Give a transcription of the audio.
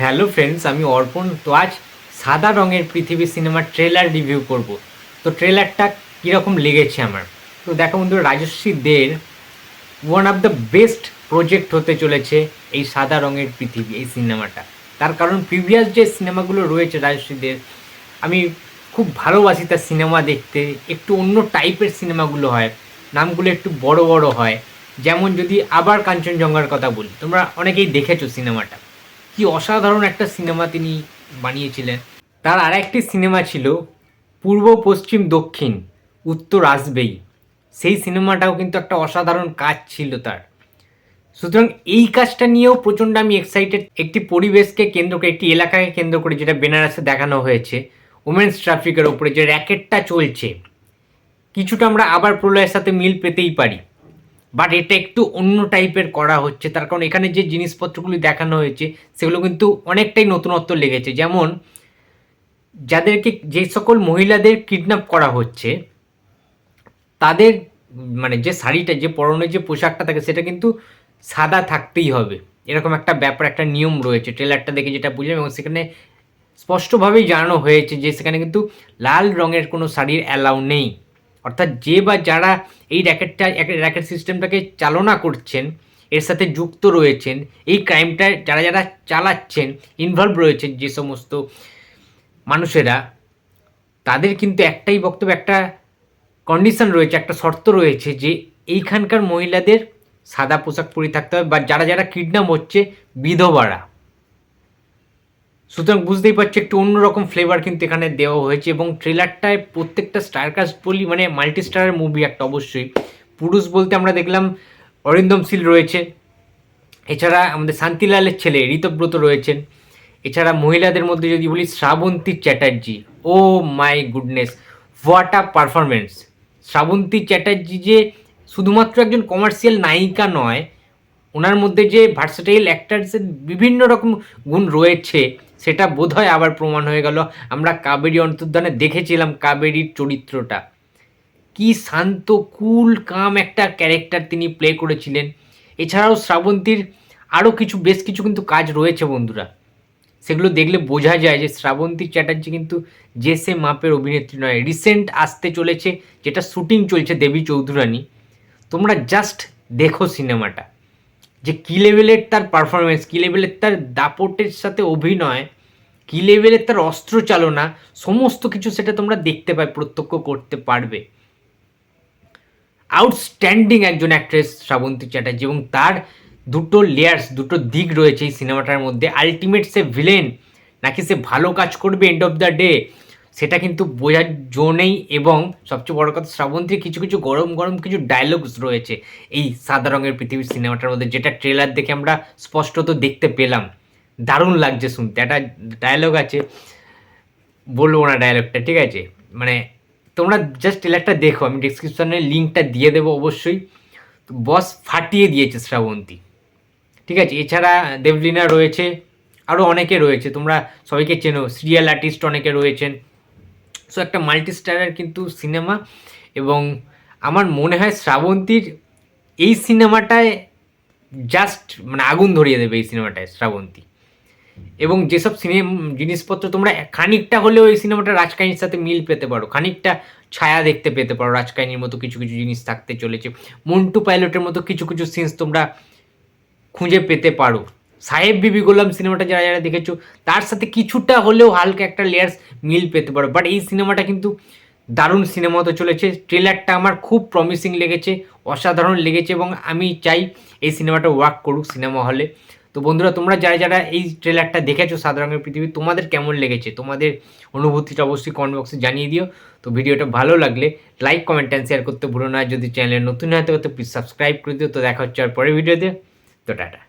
Hello friends, আমি অর্পণ। তো আজ সাদা রঙের পৃথিবী সিনেমার ট্রেলার রিভিউ করব। তো ট্রেলারটা কীরকম লেগেছে আমার? তো দেখো বন্ধু রাজস্বী দের one of the best project হতে চলেছে এই সাদা রঙের পৃথিবী, এই সিনেমাটা। তার কারণ প্রিভিয়াস যে সিনেমাগুলো রয়েছে রাজস্বীদের আমি খুব ভালোবাসি তার সিনেমা দেখতে। একটু অন্য টাইপের সিনেমাগুলো হয়, নামগুলো একটু বড় বড় হয়। যেমন যদি আবার কাঞ্চনজঙ্ঘার কথা বলি, তোমরা অনেকেই দেখেছ সিনেমাটা। কি অসাধারণ একটা সিনেমা তিনি বানিয়েছিলেন। তার আর একটি সিনেমা ছিল পূর্ব, পশ্চিম, দক্ষিণ, উত্তর আসবেই। সেই সিনেমাটাও কিন্তু একটা অসাধারণ কাজ ছিল তার। সুতরাং এই কাজটা নিয়েও প্রচণ্ড আমি এক্সাইটেড একটি পরিবেশকে কেন্দ্র করে, একটি এলাকাকে কেন্দ্র করে যেটা বেনারসে দেখানো হয়েছে ওমেন্স ট্রাফিকের ওপরে যে র্যাকেটটা চলছে, কিছুটা আমরা আবার প্রলয়ের সাথে মিল পেতেই পারি। বাট এটা একটু অন্য টাইপের করা হচ্ছে। তার কারণ এখানে যে জিনিসপত্রগুলি দেখানো হয়েছে, সেগুলো কিন্তু অনেকটাই নতুনত্ব লেগেছে। যেমন, যাদেরকে যে সকল মহিলাদের কিডন্যাপ করা হচ্ছে, তাদের মানে যে শাড়িটা, যে পরনের যে পোশাকটা থাকে, সেটা কিন্তু সাদা থাকতেই হবে। এরকম একটা ব্যাপার, একটা নিয়ম রয়েছে। ট্রেলারটা দেখে যেটা বুঝলাম এবং সেখানে স্পষ্টভাবেই জানানো হয়েছে যে সেখানে কিন্তু লাল রঙের কোনো শাড়ির অ্যালাউ নেই। অর্থাৎ যে বা যারা এই র্যাকেটটা, র্যাকেট সিস্টেমটাকে চালনা করছেন, এর সাথে যুক্ত রয়েছেন, এই ক্রাইমটা যারা যারা চালাচ্ছেন ইনভলভ রয়েছেন যে সমস্ত মানুষেরা, তাদের কিন্তু একটাই বক্তব্য, একটা কন্ডিশন রয়েছে, একটা শর্ত রয়েছে যে এইখানকার মহিলাদের সাদা পোশাক পরে থাকতে হবে বা যারা যারা কিডন্যাপ হচ্ছে, বিধবারা। সুতরাং বুঝতেই পারছি একটু অন্যরকম ফ্লেভার কিন্তু এখানে দেওয়া হয়েছে এবং ট্রেলারটায় প্রত্যেকটা স্টারকাস্ট বলি মানে মাল্টি স্টারের মুভি একটা অবশ্যই। পুরুষ বলতে আমরা দেখলাম অরিন্দম শীল রয়েছে, এছাড়া আমাদের শান্তিলালের ছেলে ঋতব্রত রয়েছেন, এছাড়া মহিলাদের মধ্যে যদি বলি Srabanti Chatterjee, oh my goodness what a performance Srabanti Chatterjee যে শুধুমাত্র একজন কমার্শিয়াল নায়িকা নয়, ওনার মধ্যে যে ভার্সেটাইল অ্যাক্টার্সের বিভিন্ন রকম গুণ রয়েছে সেটা বোধহয় আবার প্রমাণ হয়ে গেল। আমরা কাবেরী অন্তর্ধানে দেখেছিলাম কাবেরীর চরিত্রটা। কি শান্ত, কুল, কাম একটা ক্যারেক্টার তিনি প্লে করেছিলেন। এছাড়াও শ্রাবন্তীর আরও কিছু, বেশ কিছু কিন্তু কাজ রয়েছে বন্ধুরা। সেগুলো দেখলে বোঝা যায় যে শ্রাবন্তী চ্যাটার্জি কিন্তু যে সে মাপের অভিনেত্রী নয়। রিসেন্ট আসতে চলেছে, যেটা শুটিং চলছে দেবী চৌধুরানী। তোমরা জাস্ট দেখো সিনেমাটা যে কী লেভেলের তার পারফরমেন্স কী লেভেলের তার দাপটের সাথে অভিনয়, কী লেভেলের তার অস্ত্র চালনা, সমস্ত কিছু সেটা তোমরা দেখতে পাই প্রত্যক্ষ করতে পারবে। আউটস্ট্যান্ডিং একজন অ্যাক্ট্রেস শ্রাবন্তী চ্যাটার্জি এবং তার দুটো লেয়ার্স দুটো দিক রয়েছে এই সিনেমাটার মধ্যে। আলটিমেট সে ভিলেন নাকি সে ভালো কাজ করবে এন্ড অফ দ্য ডে সেটা কিন্তু বোঝার জো নেই এবং সবচেয়ে বড় কথা শ্রাবন্তীর কিছু কিছু গরম গরম কিছু ডায়লগস রয়েছে এই সাদা রঙের পৃথিবীর সিনেমাটার মধ্যে, যেটা ট্রেলার দেখে আমরা স্পষ্টত দেখতে পেলাম। দারুণ লাগছে শুনতে। একটা ডায়লগ আছে, বলব না ডায়লগটা ঠিক আছে? মানে তোমরা জাস্ট ট্রেলারটা দেখো, আমি ডিসক্রিপশনে লিঙ্কটা দিয়ে দেবো অবশ্যই। বস ফাটিয়ে দিয়েছে শ্রাবন্তী। ঠিক আছে? এছাড়া দেবলিনা রয়েছে আরও অনেকে রয়েছে, তোমরা সবাইকে চেনো সিরিয়াল আর্টিস্ট অনেকে রয়েছেন। সো একটা মাল্টি স্টারের কিন্তু সিনেমা এবং আমার মনে হয় শ্রাবন্তীর এই সিনেমাটায় জাস্ট মানে আগুন ধরিয়ে দেবে এই সিনেমাটায় শ্রাবন্তী। এবং যেসব সিনেমা জিনিসপত্র তোমরা খানিকটা হলেও এই সিনেমাটা রাজকাহিনীর সাথে মিল পেতে পারো, খানিকটা ছায়া দেখতে পেতে পারো, রাজকাহিনীর মতো কিছু কিছু জিনিস থাকতে চলেছে, মন্টু পাইলটের মতো কিছু কিছু সিনস তোমরা খুঁজে পেতে পারো। সাহেব বিবি গোলাম সিনেমাটা যারা যারা দেখেছ, তার সাথে কিছুটা হলেও হালকা একটা লেয়ার্স মিল পেতে পারো। বাট এই সিনেমাটা কিন্তু দারুণ সিনেমা হতে চলেছে। ট্রেলারটা আমার খুব প্রমিসিং লেগেছে, অসাধারণ লেগেছে এবং আমি চাই এই সিনেমাটা ওয়ার্ক করুক সিনেমা হলে। তো বন্ধুরা, তোমরা যারা যারা এই ট্রেলারটা দেখেছ সাদা রঙের পৃথিবী তোমাদের কেমন লেগেছে? তোমাদের অনুভূতিটা অবশ্যই কমেন্ট বক্সে জানিয়ে দিও। তো ভিডিওটা ভালো লাগলে লাইক কমেন্ট অ্যান্ড শেয়ার করতে ভুলো না। যদি চ্যানেলে নতুন হয়তো তো প্লিজ সাবস্ক্রাইব করে দিও। তো দেখা হচ্ছে আর পরের ভিডিওতে। তো টাটা।